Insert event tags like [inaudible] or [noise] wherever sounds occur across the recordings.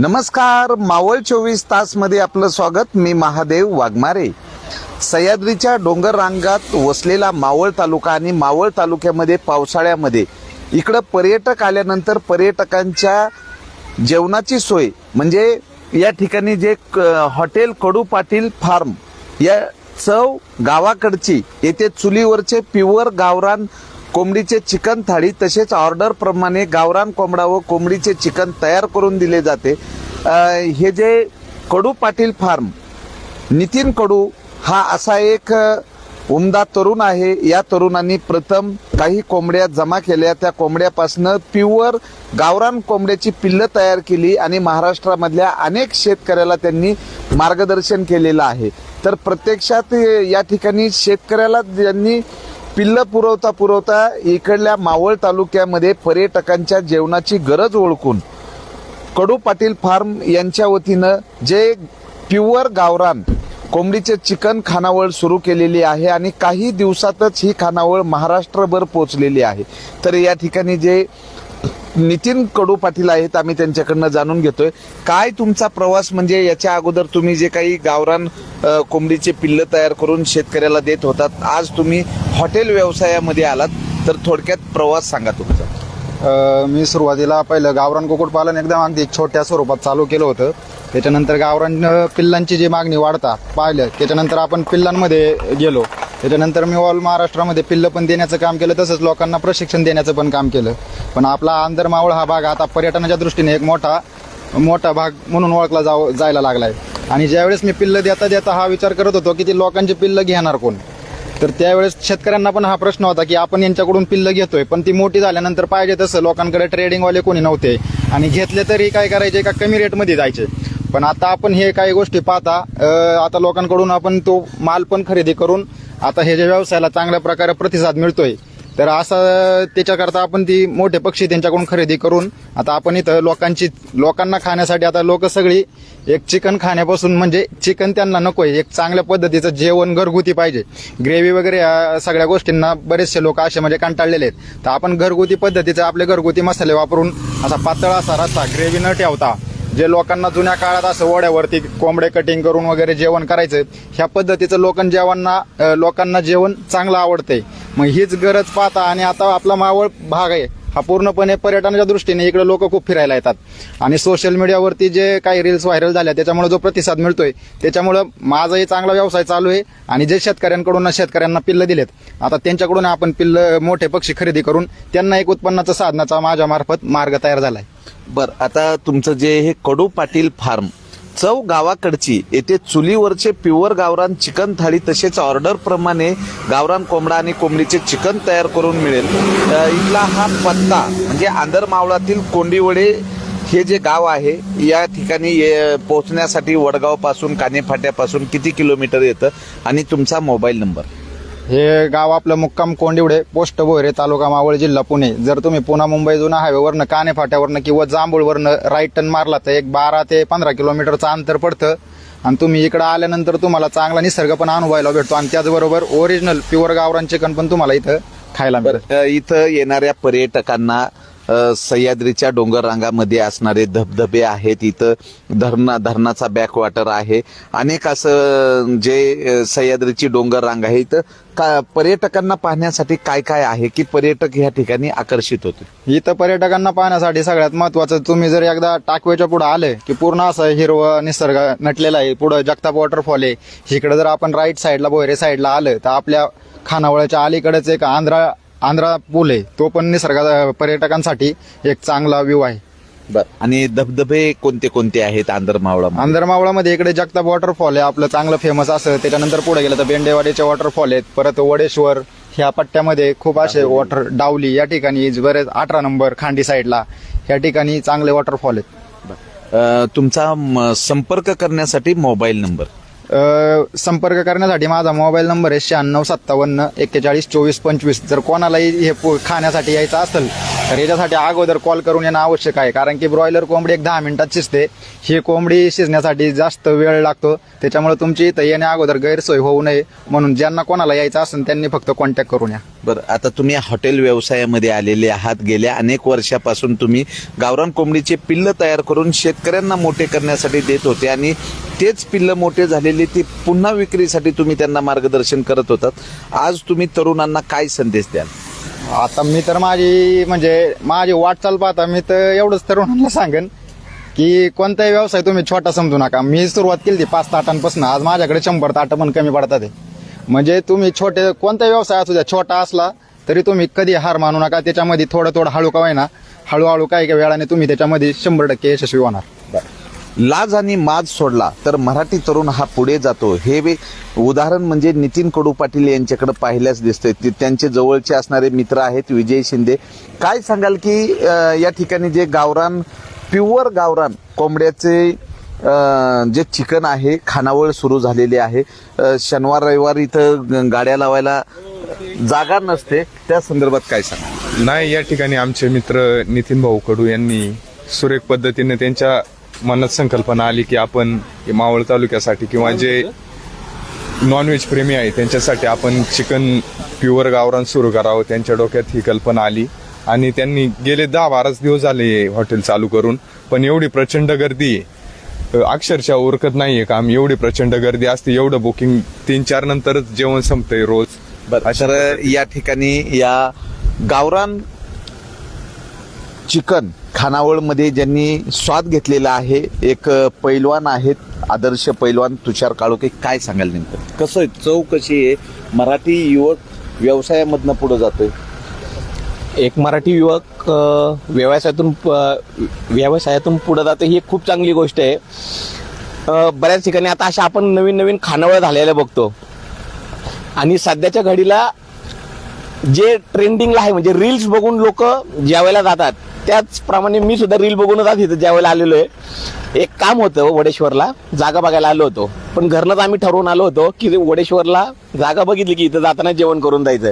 नमस्कार मावळ चोवीस तासमध्ये आपलं स्वागत. मी महादेव वाघमारे. सह्याद्रीच्या डोंगर रांगात वसलेला मावळ तालुका आणि मावळ तालुक्यामध्ये पावसाळ्यामध्ये इकडं पर्यटक आल्यानंतर पर्यटकांच्या जेवणाची सोय म्हणजे या ठिकाणी जे क- हॉटेल कडू पाटील फार्म या चव गावाकडची येथे चुलीवरचे प्युअर गावरान कोंबडीचे चिकन थाळी तसेच ऑर्डर प्रमाणे गावरान कोंबडा व कोंबडीचे चिकन तयार करून दिले जाते. हे जे कडू पाटील फार्म नितीन कडू हा असा एक उमदा तरुण आहे. या तरुणांनी प्रथम काही कोंबड्या जमा केल्या. त्या कोंबड्यापासनं प्युअर गावरान कोंबड्याची पिल्लं तयार केली आणि महाराष्ट्रामधल्या अनेक शेतकऱ्याला त्यांनी मार्गदर्शन केलेलं आहे. तर प्रत्यक्षात या ठिकाणी शेतकऱ्याला ज्यांनी पिल्ल पुरवता पुरवता इकडल्या मावळ तालुक्यामध्ये पर्यटकांच्या जेवणाची गरज ओळखून कडू पाटील फार्म यांच्या वतीनं जे प्युअर गावरान कोंबडीचे चिकन खानावळ सुरू केलेली आहे आणि काही दिवसातच ही खानावळ महाराष्ट्रभर पोचलेली आहे. तर या ठिकाणी जे नितीन कडू पाटील आहेत आम्ही त्यांच्याकडनं जाणून घेतोय. काय तुमचा प्रवास म्हणजे याच्या अगोदर तुम्ही जे काही गावरान अ, कोंबडीचे पिल्लं तयार करून शेतकऱ्याला देत होतात आज तुम्ही हॉटेल व्यवसायामध्ये आलात तर थोडक्यात प्रवास सांगा तुमचा. मी सुरुवातीला पहिलं गावरान कुक्कुटपालन एकदम अगदी छोट्या स्वरूपात चालू केलं होतं. त्याच्यानंतर गावरान पिल्लांची जी मागणी वाढता पाहिलं त्याच्यानंतर आपण पिल्लांमध्ये गेलो. त्याच्यानंतर मी ऑल महाराष्ट्रामध्ये पिल्लं पण देण्याचं काम केलं तसंच लोकांना प्रशिक्षण देण्याचं पण काम केलं. पण आपला आंदर मावळ हा भाग आता पर्यटनाच्या दृष्टीने एक मोठा मोठा भाग म्हणून ओळखला जाव जायला लागलाय. आणि ज्यावेळेस मी पिल्लं देता देता हा विचार करत होतो की ती लोकांची पिल्लं घेणार कोण? तर त्यावेळेस शेतकऱ्यांना पण हा प्रश्न होता की आपण यांच्याकडून पिल्लं घेतोय पण ती मोठी झाल्यानंतर पाहिजे तसं लोकांकडे ट्रेडिंगवाले कोणी नव्हते. आणि घेतले तरी काय करायचे का कमी रेटमध्ये जायचे. पण आता आपण हे काही गोष्टी पाहता आता लोकांकडून आपण तो माल पण खरेदी करून आता हे जे व्यवसायाला चांगल्या प्रकारे प्रतिसाद मिळतोय. तर असं त्याच्याकरता आपण ती मोठे पक्षी त्यांच्याकडून खरेदी करून आता आपण इथं लोकांची लोकांना खाण्यासाठी आता लोक सगळी एक चिकन खाण्यापासून म्हणजे चिकन त्यांना नको आहे एक चांगल्या पद्धतीचं जेवण घरगुती पाहिजे. ग्रेव्ही वगैरे या सगळ्या गोष्टींना बरेचसे लोक असे म्हणजे कंटाळलेले आहेत. तर आपण घरगुती पद्धतीचे आपले घरगुती मसाले वापरून असा पातळ असा रस्सा ग्रेव्ही न ठेवता जे लोकांना जुन्या काळात असं वड्यावरती कोंबडे कटिंग करून वगैरे जेवण करायचं ह्या पद्धतीचं लोकां जेवणना लोकांना जेवण चांगलं आवडतंय. मग हीच गरज पाहता आणि आता आपला मावळ भाग आहे. हा पूर्णपणे पर्यटनाच्या दृष्टीने इकडे लोक खूप फिरायला येतात. आणि सोशल मीडियावरती जे काही रील्स व्हायरल झाल्या त्याच्यामुळे जो प्रतिसाद मिळतोय त्याच्यामुळं माझाही चांगला व्यवसाय चालू आहे आणि जे शेतकऱ्यांकडून शेतकऱ्यांना पिल्लं दिलेत आता त्यांच्याकडून आपण पिल्ल मोठे पक्षी खरेदी करून त्यांना एक उत्पन्नाचा साधनाचा माझ्यामार्फत मार्ग तयार झालाय. बर आता तुमचं जे हे कडू पाटील फार्म चव गावाकडची. येथे चुलीवरचे प्युअर गावरान चिकन थाळी तसेच ऑर्डर प्रमाणे गावरान कोंबडा आणि कोंबडीचे चिकन तयार करून मिळेल. इथला हा पत्ता म्हणजे आंधर मावळातील कोंडीवडे हे जे गाव आहे या ठिकाणी ये- पोहोचण्यासाठी वडगावपासून कानेफाट्यापासून किती किलोमीटर येतं? आणि तुमचा मोबाईल नंबर? हे गाव आपलं मुक्काम कोंडिवडे पोस्ट बोरे तालुका मावळ जिल्हा पुणे. जर तुम्ही पुन्हा मुंबई जुना हायवेवरनं काने फाट्यावरनं किंवा जांभूळवरनं राईट टर्न मारला तर एक बारा ते पंधरा किलोमीटरचं अंतर पडतं. आणि तुम्ही इकडं आल्यानंतर तुम्हाला चांगला निसर्ग पण अनुभवायला भेटतो. आणि त्याचबरोबर ओरिजिनल प्युअर गावरान चिकन पण तुम्हाला इथं खायला मिळतं. इथं येणाऱ्या पर्यटकांना सह्याद्रीच्या डोंगर रांगामध्ये असणारे धबधबे आहेत. इथं धरणा धरणाचा बॅकवॉटर आहे. अनेक असं जे सह्याद्रीची डोंगर रांग आहे. इथं का पर्यटकांना पाहण्यासाठी काय काय आहे की पर्यटक ह्या ठिकाणी आकर्षित होते? इथं पर्यटकांना पाहण्यासाठी सगळ्यात महत्वाचं तुम्ही जर एकदा टाकवेच्या पुढे आले की पूर्ण असं हिरवं निसर्ग नटलेला आहे. पुढं जगताप वॉटरफॉल आहे. इकडे जर आपण राईट साईडला बोयरे साईडला आलं तर आपल्या खानावळ्याच्या अलीकडेच एक आंध्रा आंध्रा पूल आहे तो पण निसर्गा पर्यटकांसाठी एक चांगला व्ह्यू आहे. बर. आणि धबधबे कोणते कोणते आहेत आंध्र मावळा आंधरमावळामध्ये इकडे जगताप वॉटरफॉल आहे आपलं चांगलं फेमस असं. त्याच्यानंतर पुढे गेलं तर बेंडेवाडीचे वॉटरफॉल आहेत. परत वडेश्वर ह्या पट्ट्यामध्ये खूप असे वॉटर डावली या ठिकाणी बरेच अठरा नंबर खांडी साईडला या ठिकाणी चांगले वॉटरफॉल आहेत. तुमचा म, संपर्क करण्यासाठी मोबाईल नंबर. संपर्क करण्यासाठी माझा मोबाईल नंबर आहे शहाण्णव सत्तावन्न एक्केचाळीस चोवीस पंचवीस. जर कोणालाही हे पो- खाण्यासाठी यायचं असेल तर याच्यासाठी अगोदर कॉल करून येणं आवश्यक आहे. कारण की ब्रॉयलर कोंबडी एक दहा मिनिटात शिजते. ही कोंबडी शिजण्यासाठी जास्त वेळ लागतो. त्याच्यामुळे तुमची इथं येण्या अगोदर गैरसोय होऊ नये म्हणून ज्यांना कोणाला यायचं असेल त्यांनी फक्त कॉन्टॅक्ट करून या. बरं आता तुम्ही हॉटेल व्यवसायामध्ये आलेले आहात. गेल्या अनेक वर्षापासून तुम्ही गावरान कोंबडीचे पिल्ल तयार करून शेतकऱ्यांना मोठे करण्यासाठी देत होते आणि तेच पिल्लं मोठे झालेले ते पुन्हा विक्रीसाठी तुम्ही त्यांना मार्गदर्शन करत होतात. आज तुम्ही तरुणांना काय संदेश द्याल? आता मी तर माझी म्हणजे माझी वाटचाल पाहता मी तर एवढंच तरुणांना सांगेन की कोणताही व्यवसाय तुम्ही छोटा समजू नका. मी सुरुवात केली पाच ताटांपासून आज माझ्याकडे शंभर ताटं पण कमी पडतात आहे. म्हणजे तुम्ही छोटे कोणताही व्यवसाय असू द्या छोटा असला तरी तुम्ही कधी हार मानू नका. त्याच्यामध्ये थोडं थोडं हळू का होईना हळूहळू काही काही वेळाने तुम्ही त्याच्यामध्ये शंभर टक्के यशस्वी होणार. लाज आणि माज सोडला तर मराठी तरुण हा पुढे जातो. हे उदाहरण म्हणजे नितीन कडू पाटील यांच्याकडे पाहिल्यास दिसतंय. ते त्यांचे जवळचे असणारे मित्र आहेत विजय शिंदे. काय सांगाल की या ठिकाणी जे गावरान प्युअर गावरान कोंबड्याचे जे चिकन आहे खानावळ सुरू झालेली आहे. शनिवार रविवार इथं ग- गाड्या लावायला जागा नसते. त्या संदर्भात काय सांगा नाही या ठिकाणी आमचे मित्र नितीन भाऊ कडू यांनी सुरेख पद्धतीने त्यांच्या मनात संकल्पना आली की आपण मावळ तालुक्यासाठी किंवा जे नॉनव्हेज प्रेमी आहे त्यांच्यासाठी आपण चिकन प्युअर गावरान सुरू करावं त्यांच्या डोक्यात ही कल्पना आली. आणि त्यांनी गेले दहा बाराच दिवस झाले हॉटेल चालू करून पण एवढी प्रचंड गर्दी आहे. अक्षरशः उरकत नाहीये काम एवढी प्रचंड गर्दी असते एवढं बुकिंग तीन चार नंतरच जेवण संपतंय रोज. बरं तर या ठिकाणी या गावरान चिकन खानावळमध्ये ज्यांनी स्वाद घेतलेला आहे एक पैलवान आहेत आदर्श पैलवान तुषार काळोखे काय सांगाल नेमकं? कसं आहे चव कशी आहे? मराठी युवक व्यवसायामधनं पुढे जातोय. एक मराठी युवक व्यवसायातून प- व्यवसायातून पुढे जातो ही खूप चांगली गोष्ट आहे. बऱ्याच ठिकाणी आता अशा आपण नवीन नवीन खानावळ झालेल्या बघतो. आणि सध्याच्या घडीला जे ट्रेंडिंगला आहे म्हणजे रील्स बघून लोक ज्यावेळेला जातात त्याचप्रमाणे मी सुद्धा रील बघूनच आज इथं ज्यावेळेला आलेलो आहे एक काम होतं हो वडेश्वरला जागा बघायला आलो होतो. पण घरनंच आम्ही ठरवून आलो होतो की वडेश्वरला जागा बघितली की इथं जाताना जेवण करून जायचं.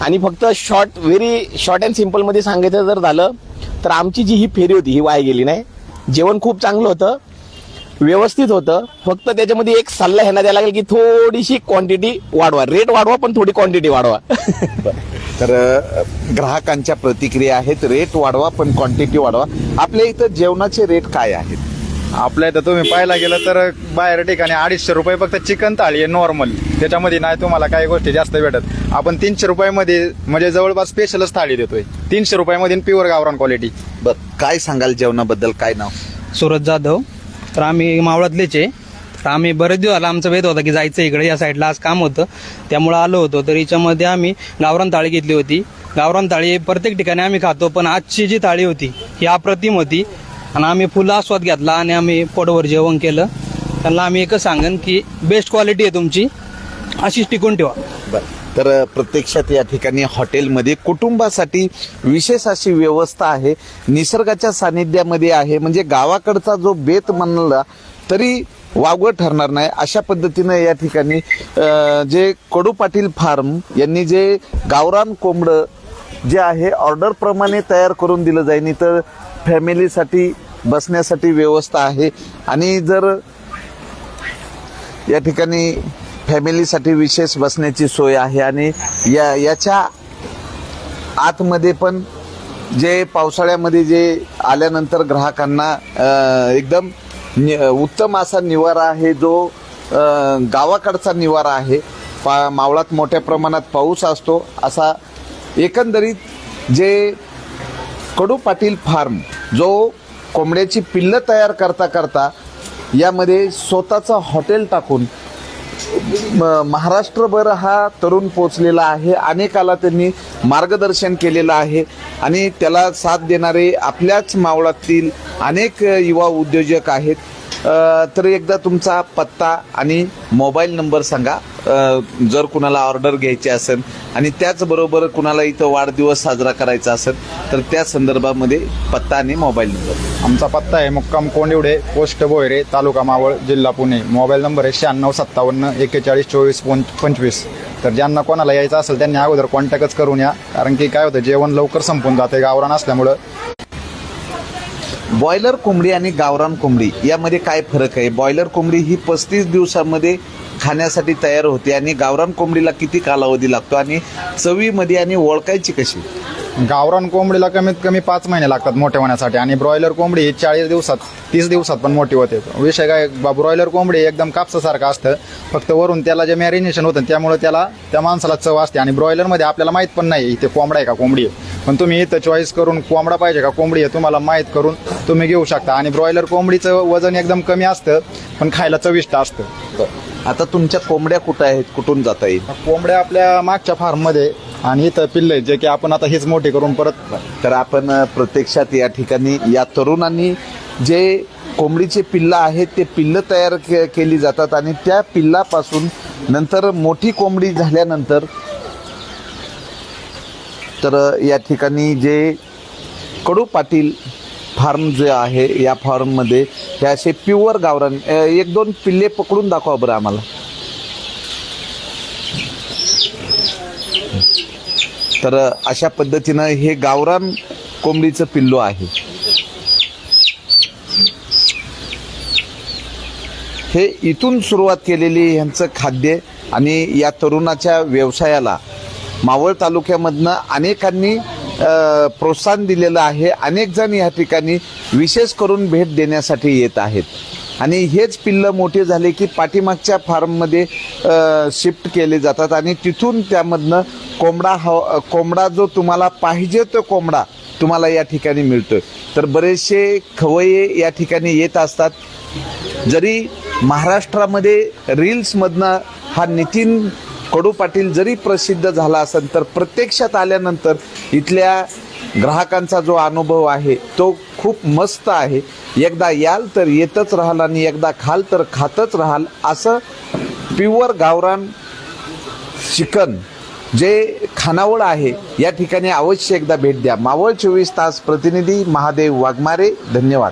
आणि फक्त शॉर्ट व्हेरी शॉर्ट अँड सिम्पलमध्ये सांगायचं जर झालं तर आमची जी ही फेरी होती ही वाया गेली नाही. जेवण खूप चांगलं होतं व्यवस्थित होतं. फक्त त्याच्यामध्ये एक सल्ला ह्यांना द्यायला लागेल की थोडीशी क्वांटिटी वाढवा. रेट वाढवा पण थोडी क्वांटिटी वाढवा. [laughs] तर ग्राहकांच्या प्रतिक्रिया आहेत. रेट वाढवा पण क्वांटिटी वाढवा. आपल्या इथं जेवणाचे रेट काय आहेत? आपल्या इथं तुम्ही पाहायला गेलं तर बाहेर ठिकाणी अडीचशे रुपये फक्त चिकन थाळी आहे नॉर्मल त्याच्यामध्ये नाही तुम्हाला काही गोष्टी जास्त भेटत. आपण तीनशे रुपयामध्ये म्हणजे जवळपास स्पेशलच थाळी देतोय. तीनशे रुपयामध्ये प्युअर गावरान क्वालिटी बर काय सांगाल जेवणाबद्दल? काय नाव? सुरत जाधव. तर आम्ही मावळातलेच आहे. तर आम्ही बरेच दिवस आला आमचं भेद होता की जायचं इकडे या साईडला आज काम होतं. त्यामुळं आलो होतो. तर याच्यामध्ये आम्ही गावरान थाळी घेतली होती. गावरान थाळी प्रत्येक ठिकाणी आम्ही खातो पण आजची जी थाळी होती ही अप्रतिम होती. आणि आम्ही फुलं आस्वाद घेतला आणि आम्ही पोटवर जेवण केलं. त्यांना आम्ही एकच सांगेन की बेस्ट क्वालिटी आहे तुमची. अशीच टिकून ठेवा. बरं. तर प्रत्यक्षात या ठिकाणी हॉटेलमध्ये कुटुंबासाठी विशेष अशी व्यवस्था आहे. निसर्गाच्या सानिध्यामध्ये आहे. म्हणजे गावाकडचा जो बेत म्हणला तरी वावगं ठरणार नाही. अशा पद्धतीनं या ठिकाणी जे कडू पाटील फार्म यांनी जे गावरान कोंबडं जे आहे ऑर्डरप्रमाणे तयार करून दिलं जाईल. इथं फॅमिलीसाठी बसण्यासाठी व्यवस्था आहे. आणि जर या ठिकाणी फॅमिलीसाठी विशेष बसण्याची सोय आहे आणि या याच्या आतमध्ये पण जे पावसाळ्यामध्ये जे आल्यानंतर ग्राहकांना एकदम उत्तम असा निवारा आहे जो गावाकडचा निवारा आहे. पा मावळात मोठ्या प्रमाणात पाऊस असतो. असा एकंदरीत जे कडू पाटील फार्म जो कोंबड्याची पिल्लं तयार करता करता यामध्ये स्वतःचं हॉटेल टाकून महाराष्ट्रभर हा तरुण पोचलेला आहे. अनेकाला त्यांनी मार्गदर्शन केलेलं आहे. आणि त्याला साथ देणारे आपल्याच मावळातील अनेक युवा उद्योजक आहेत. तर एकदा तुमचा पत्ता आणि मोबाईल नंबर सांगा. जर कुणाला ऑर्डर घ्यायची असेल आणि त्याचबरोबर कुणाला इथं वाढदिवस साजरा करायचा असेल तर त्या संदर्भामध्ये पत्ता आणि मोबाईल नंबर. आमचा पत्ता आहे मुक्काम कोंडिवडे पोस्ट बोयरे तालुका मावळ जिल्हा पुणे. मोबाईल नंबर आहे शहाण्णव सत्तावन्न एक्केचाळीस चोवीस पंच पंचवीस. तर ज्यांना कोणाला यायचं असेल त्यांनी अगोदर कॉन्टॅक्टच करून या. कारण की काय होतं जेवण लवकर संपून जाते गावरान असल्यामुळं. बॉयलर कोंबडी आणि गावरान कोंबडी यामध्ये काय फरक आहे? बॉयलर कोंबडी ही पस्तीस दिवसामध्ये खाण्यासाठी तयार होते आणि गावरान कोंबडीला किती कालावधी लागतो आणि चवीमध्ये आणि ओळखायची कशी? गावरान कोंबडीला कमीत कमी पाच महिने लागतात मोठे होण्यासाठी आणि ब्रॉयलर कोंबडी ही चाळीस दिवसात तीस दिवसात पण मोठी होते. विषय काय ब्रॉयलर कोंबडी एकदम कापसासारखं असतं. फक्त वरून त्याला जे मॅरिनेशन होतं त्यामुळे त्याला त्या माणसाला चव असते आणि ब्रॉयलरमध्ये आपल्याला माहीत पण नाही इथे कोंबडा आहे का कोंबडी आहे. पण तुम्ही इथं चॉईस करून कोंबडा पाहिजे का? कोंबडी आहे तुम्हाला माहीत करून तुम्ही घेऊ शकता. आणि ब्रॉयलर कोंबडीचं वजन एकदम कमी असतं पण खायला चविष्ट असतं. आता तुमच्या कोंबड्या कुठं आहेत? कुठून जाता येईल? कोंबड्या आपल्या मागच्या फार्ममध्ये आणि इथं पिल्ले जे की आपण आता हेच मोठे करून परत तर आपण प्रत्यक्षात या ठिकाणी या तरुणांनी जे कोंबडीचे पिल्लं आहेत ते पिल्लं तयार के केली जातात आणि त्या पिल्लापासून नंतर मोठी कोंबडी झाल्यानंतर तर या ठिकाणी जे कडू पाटील फार्म जे आहे या फार्ममध्ये हे असे प्युअर गावरान एक दोन पिल्ले पकडून दाखवा बरं आम्हाला. तर अशा पद्धतीनं हे गावरान कोंबडीचं पिल्लू आहे. हे इथून सुरुवात केलेली ह्यांचं खाद्य आणि या तरुणाच्या व्यवसायाला मावळ तालुक्यामधनं अनेकांनी प्रोत्साहन दिलेलं आहे. अनेक जण या ठिकाणी विशेष करून भेट देण्यासाठी येत आहेत. आणि हेच पिल्लं मोठे झाले की पाठीमागच्या फार्ममध्ये शिफ्ट केले जातात. आणि तिथून त्यामधनं कोंबडा हव कोंबडा जो तुम्हाला पाहिजे तो कोंबडा तुम्हाला या ठिकाणी मिळतो तर बरेचसे खवये या ठिकाणी येत असतात. जरी महाराष्ट्रामध्ये रील्समधनं हा नितीन कडू पाटील जरी प्रसिद्ध झाला असेल तर प्रत्यक्षात आल्यानंतर इथल्या ग्राहकांचा जो अनुभव आहे तो खूप मस्त आहे. एकदा याल तर येतच राहाल आणि एकदा खाल तर खातच राहाल असं प्युअर गावरान चिकन जे खानावळ आहे या ठिकाणी अवश्य एकदा भेट द्या. मावळ चोवीस तास प्रतिनिधी महादेव वाघमारे धन्यवाद.